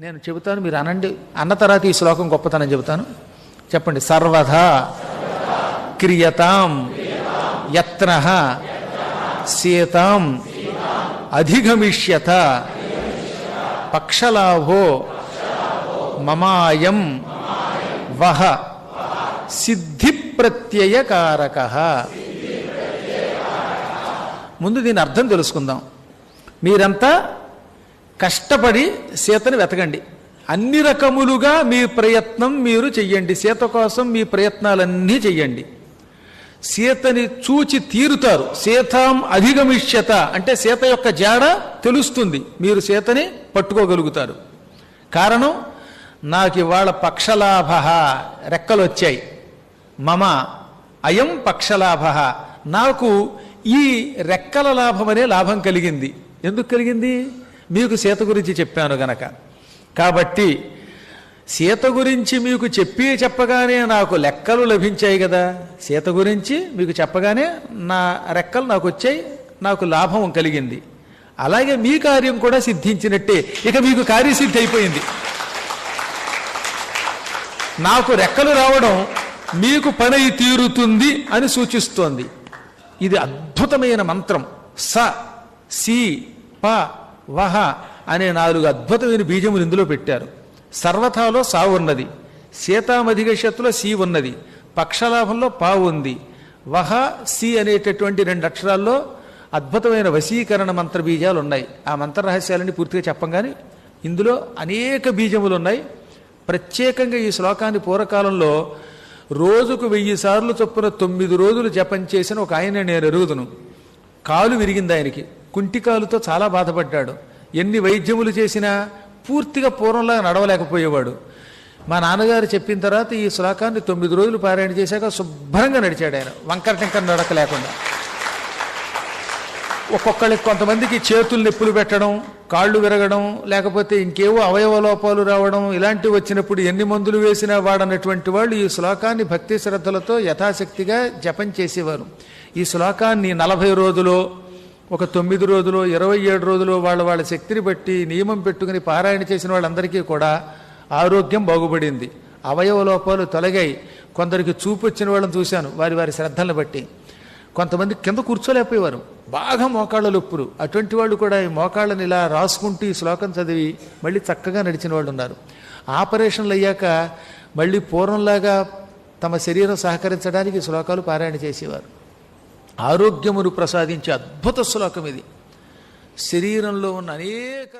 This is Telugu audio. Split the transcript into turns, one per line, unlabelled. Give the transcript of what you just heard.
నేను చెబుతాను మీరు అనండి. అన్న తర్వాత ఈ శ్లోకం గొప్పతనం చెబుతాను. చెప్పండి సర్వధ క్రియతాం యత్న సీతాం అధిగమిష్యత పక్షలాభో మమాయం వహ సిద్ధి ప్రత్యయకారక ముందు దీని అర్థం తెలుసుకుందాం. మీరంతా కష్టపడి సీతని వెతకండి. అన్ని రకములుగా మీ ప్రయత్నం మీరు చెయ్యండి. సీత కోసం మీ ప్రయత్నాలన్నీ చెయ్యండి. సీతని చూచి తీరుతారు. సీతాం అధిగమిష్యత. అంటే సీత యొక్క జాడ తెలుస్తుంది. మీరు సీతని పట్టుకోగలుగుతారు. కారణం నాకు ఇవాళ పక్షలాభ రెక్కలు వచ్చాయి మమ అయం పక్షలాభ. నాకు ఈ రెక్కల లాభం అనే లాభం కలిగింది. ఎందుకు కలిగింది? మీకు సీత గురించి చెప్పాను గనక. కాబట్టి సీత గురించి మీకు చెప్పి చెప్పగానే నాకు లెక్కలు లభించాయి కదా. సీత గురించి మీకు చెప్పగానే నా రెక్కలు నాకు వచ్చాయి నాకు లాభం కలిగింది. అలాగే మీ కార్యం కూడా సిద్ధించినట్టే. ఇక మీకు కార్యసిద్ధి అయిపోయింది. నాకు రెక్కలు రావడం మీకు పని తీరుతుంది అని సూచిస్తోంది. ఇది అద్భుతమైన మంత్రం. స సి ప వహ అనే నాలుగు అద్భుతమైన బీజములు ఇందులో పెట్టారు. సర్వథాలో సా ఉన్నది. సీతామధిగషత్తులో సి ఉన్నది. పక్షలాభంలో పా ఉంది. వహ సి అనేటటువంటి రెండు అక్షరాల్లో అద్భుతమైన వశీకరణ మంత్ర బీజాలు ఉన్నాయి. ఆ మంత్ర రహస్యాలని పూర్తిగా చెప్పంగానే ఇందులో అనేక బీజములు ఉన్నాయి. ప్రత్యేకంగా ఈ శ్లోకాన్ని పూర్వకాలంలో రోజుకు వెయ్యి సార్లు చొప్పున తొమ్మిది రోజులు జపం చేసిన ఒక ఆయన నేను ఎరుగుదును. కాలు విరిగింది ఆయనకి. కుంటికాలుతో చాలా బాధపడ్డాడు. ఎన్ని వైద్యములు చేసినా పూర్తిగా పూర్వంలా నడవలేకపోయేవాడు. మా నాన్నగారు చెప్పిన తర్వాత ఈ శ్లోకాన్ని తొమ్మిది రోజులు పారాయణ చేశాక శుభ్రంగా నడిచాడు ఆయన. వంకర టెంకర నడక లేకుండా ఒక్కొక్కళ్ళకి కొంతమందికి చేతులు నొప్పులు పెట్టడం కాళ్ళు విరగడం లేకపోతే ఇంకేవో అవయవ లోపాలు రావడం ఇలాంటివి వచ్చినప్పుడు ఎన్ని మందులు వేసినా వాడనటువంటి వాళ్ళు ఈ శ్లోకాన్ని భక్తి శ్రద్ధలతో యథాశక్తిగా జపం చేసేవారు. ఈ శ్లోకాన్ని నలభై రోజులో ఒక తొమ్మిది రోజులు ఇరవై ఏడు రోజులు వాళ్ళ వాళ్ళ శక్తిని బట్టి నియమం పెట్టుకుని పారాయణ చేసిన వాళ్ళందరికీ కూడా ఆరోగ్యం బాగుపడింది. అవయవ లోపాలు తొలగాయి. కొందరికి చూపు వచ్చిన వాళ్ళని చూశాను. వారి వారి శ్రద్ధలను బట్టి. కొంతమంది కింద కూర్చోలేకపోయేవారు. బాగా మోకాళ్ళ లొప్పులు అటువంటి వాళ్ళు కూడా ఈ మోకాళ్ళని ఇలా రాసుకుంటూ ఈ శ్లోకం చదివి మళ్ళీ చక్కగా నడిచిన వాళ్ళు ఉన్నారు. ఆపరేషన్లు అయ్యాక మళ్ళీ పూర్వంలాగా తమ శరీరం సహకరించడానికి శ్లోకాలు పారాయణ చేసేవారు. ఆరోగ్యమును ప్రసాదించే అద్భుత శ్లోకం ఇది. శరీరంలో ఉన్న అనేక